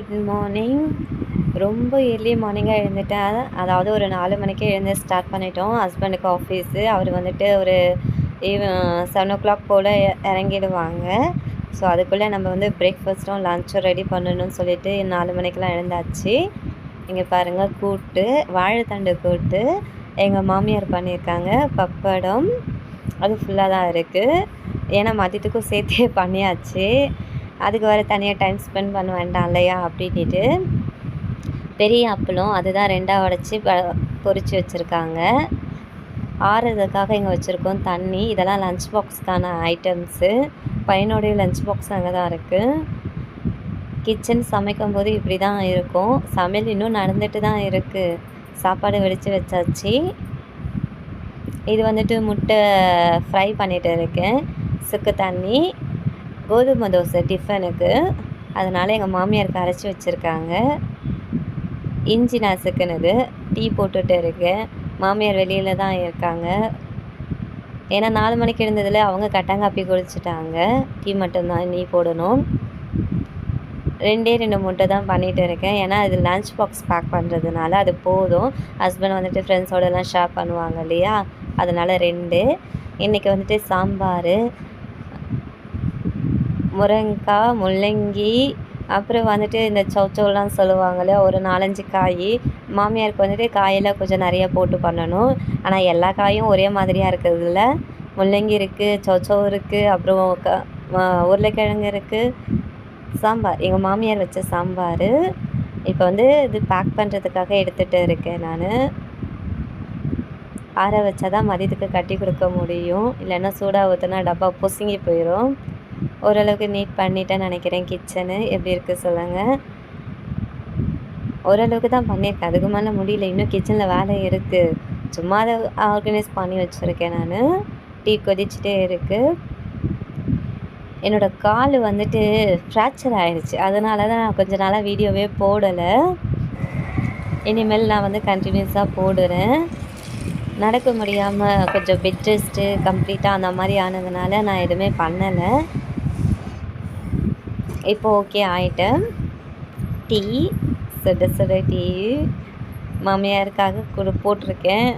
Good morning ரொம்ப early மார்னிங்காக எழுந்துட்டேன். அதாவது ஒரு நாலு மணிக்கே எழுந்து ஸ்டார்ட் பண்ணிட்டோம். ஹஸ்பண்டுக்கு ஆஃபீஸு அவர் வந்துட்டு ஒரு செவன் ஓ கிளாக் போல் இறங்கிடுவாங்க. ஸோ அதுக்குள்ளே நம்ம வந்து பிரேக்ஃபாஸ்ட்டும் லஞ்சும் ரெடி பண்ணணும்னு சொல்லிட்டு நாலு மணிக்கெலாம் எழுந்தாச்சு. இங்கே பாருங்கள் கூட்டு வாழைத்தண்டு கூட்டு. எங்கள் மாமியார் பண்ணியிருக்காங்க. பப்படம். அது ஃபுல்லாக தான் இருக்குது ஏன்னா மதியத்துக்கும் சேர்த்தே பண்ணியாச்சு. அதுக்கு வேறு தனியாக டைம் ஸ்பெண்ட் பண்ண வேண்டாம் இல்லையா அப்படின்ட்டு பெரிய அப்பளம் அதுதான் ரெண்டாக உடச்சி ப பொரித்து வச்சுருக்காங்க. ஆறுறதுக்காக இங்கே வச்சுருக்கோம் தண்ணி. இதெல்லாம் லஞ்ச் பாக்ஸ்க்கான ஐட்டம்ஸு பையனுடைய லஞ்ச் பாக்ஸ் அங்கே தான் இருக்குது கிச்சன் சமைக்கும் போது இப்படி தான் இருக்கும். சமையல் இன்னும் நடந்துட்டு தான் இருக்குது சாப்பாடு வெடித்து வச்சாச்சு. இது வந்துட்டு முட்டை ஃப்ரை பண்ணிகிட்டு இருக்கேன். சுக்கு தண்ணி. கோதுமை தோசை டிஃபனுக்கு. அதனால் எங்கள் மாமியாருக்கு அரைச்சி வச்சுருக்காங்க. இஞ்சி நசுக்குனது டீ போட்டுகிட்டு இருக்கேன் மாமியார் வெளியில் தான் இருக்காங்க. ஏன்னா நாலு மணிக்கு எழுந்ததில் அவங்க கட்டாங்காப்பி குளிச்சுட்டாங்க. டீ மட்டும்தான் நீ போடணும். ரெண்டே ரெண்டு முட்டை தான் பண்ணிகிட்டு இருக்கேன். ஏன்னா அது லன்ச் பாக்ஸ் பேக் பண்ணுறதுனால அது போதும். ஹஸ்பண்ட் வந்துட்டு ஃப்ரெண்ட்ஸோடலாம் ஷேர் பண்ணுவாங்க இல்லையா? அதனால் ரெண்டு. இன்றைக்கி வந்துட்டு சாம்பார். முருங்கைக்காய் முள்ளங்கி அப்புறம் வந்துட்டு இந்த சௌச்சௌலாம் சொல்லுவாங்கள்ல ஒரு நாலஞ்சு காய். மாமியாருக்கு வந்துட்டு காயெல்லாம் கொஞ்சம் நிறையா போட்டு பண்ணணும். ஆனால் எல்லா காயும் ஒரே மாதிரியாக இருக்கிறதுல. முள்ளங்கி இருக்குது சௌச்சௌ இருக்குது அப்புறம் க உருளைக்கிழங்கு இருக்குது சாம்பார். எங்கள் மாமியார் வச்ச சாம்பார் இப்போ வந்து இது பேக் பண்ணுறதுக்காக எடுத்துகிட்டு இருக்கேன் நான். ஆற வச்சா தான் மதியத்துக்கு கட்டி கொடுக்க முடியும். இல்லைன்னா சூடாக ஊற்றுனா டப்பா பொசுங்கி போயிடும் ஓரளவுக்கு நீட் பண்ணிட்டேன்னு நினைக்கிறேன். கிச்சனு எப்படி இருக்குது சொல்லுங்கள் ஓரளவுக்கு தான் பண்ணியிருக்கேன். அதுக்கு மேலே முடியல. இன்னும் கிச்சனில் வேலை இருக்குது சும்மா அதை ஆர்கனைஸ் பண்ணி வச்சுருக்கேன் நான். டீ கொதிச்சுட்டே இருக்குது என்னோடய கால் வந்துட்டு ஃப்ராக்சர் ஆகிடுச்சு அதனால தான் நான் கொஞ்ச நாளாக வீடியோவே போடலை. இனிமேல் நான் வந்து கண்டினியூஸாக போடுறேன். நடக்க முடியாமல் கொஞ்சம் பெட் ரெஸ்ட்டு கம்ப்ளீட்டாக அந்த மாதிரி ஆனதுனால நான் எதுவுமே பண்ணலை. இப்போ ஓகே ஆயிட்டேன். டீ சுட சுட டீ. மாமியாருக்காக கொடு போட்டிருக்கேன்.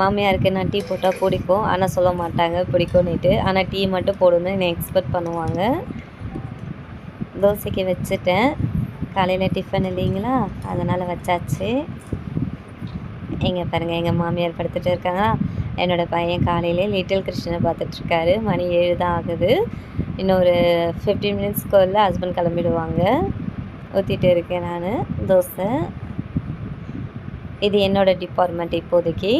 மாமியாருக்கு நான் டீ போட்டால் பிடிக்கும். ஆனால் சொல்ல மாட்டாங்க பிடிக்கும்னுட்டு. ஆனால் டீ மட்டும் போடணும்னு என்னை எக்ஸ்பெக்ட் பண்ணுவாங்க. தோசைக்கு வச்சுட்டேன். காலையில் டிஃபன் இல்லைங்களா? அதனால் வச்சாச்சு. எங்கே பாருங்கள் எங்கள் மாமியார் படுத்துகிட்டு இருக்காங்களா? என்னோடய பையன் காலையிலே லிட்டில் கிருஷ்ணனை பார்த்துட்ருக்காரு. மணி ஏழு தான் ஆகுது. இன்னொரு ஃபிஃப்டீன் மினிட்ஸ்க்குள்ள ஹஸ்பண்ட் கிளம்பிடுவாங்க. ஊற்றிட்டு இருக்கேன் நான். தோசை. இது என்னோடய டிபார்ட்மெண்ட் இப்போதைக்கு.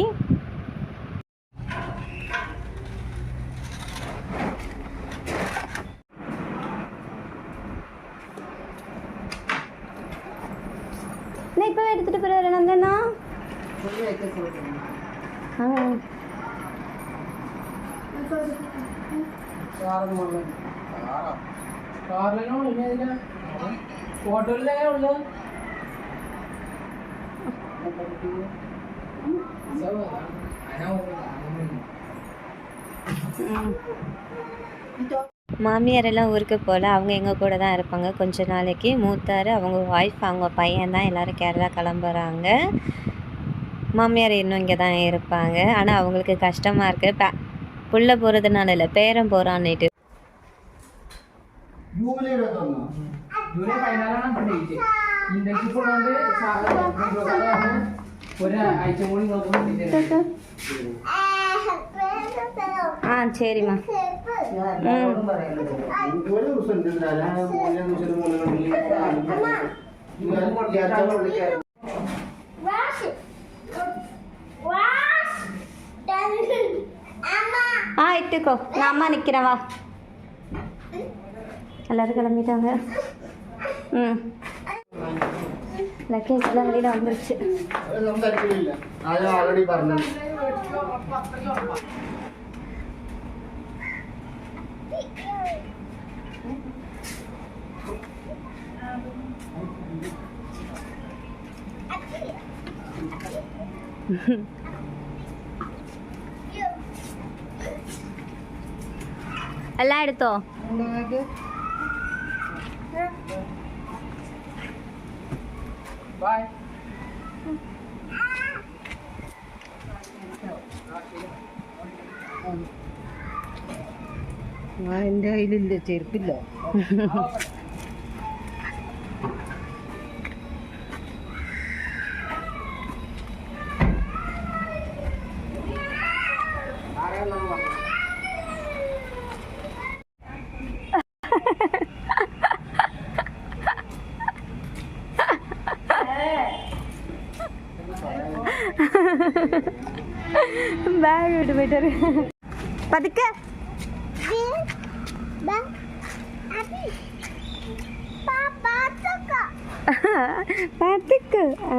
நான் இப்போ எடுத்துகிட்டு போகிறேன் நந்தனா. ஆ. കാറിലാണ് ഇല്ല ഹോട്ടലിലേ ഉള്ളു மாமியார் எல்லாம் ஊருக்கு போகல அவங்க எங்கள் கூட தான் இருப்பாங்க கொஞ்ச நாளைக்கு மூத்தார் அவங்க ஒய்ஃப் அவங்க பையன் தான் எல்லோரும் கேரளா கிளம்புறாங்க மாமியார் இன்னும் இங்கே தான் இருப்பாங்க ஆனால் அவங்களுக்கு கஷ்டமாக இருக்குது ப புள்ள போகிறதுனால இல்லை பேரன் போகிறான்னுட்டு ജൂലൈ പതിനാലാണ് ഡേറ്റ് ஆ இட்டுக்கோ நான் அம்மா நிற்கிறேன் வா எல்லோரும் கிளம்பிட்டாங்க ம் லக்கேஜ் எல்லாம் வெளியில் வந்துருச்சு Mm-hmm. എല്ലാം എടുത്തോ? എന്റെ കയ്യിലില്ല ചെരുപ്പില്ല. ബാഗ് ഇട് ബെറ്റർ പതുക്കെ. പതുക്കെ ആ.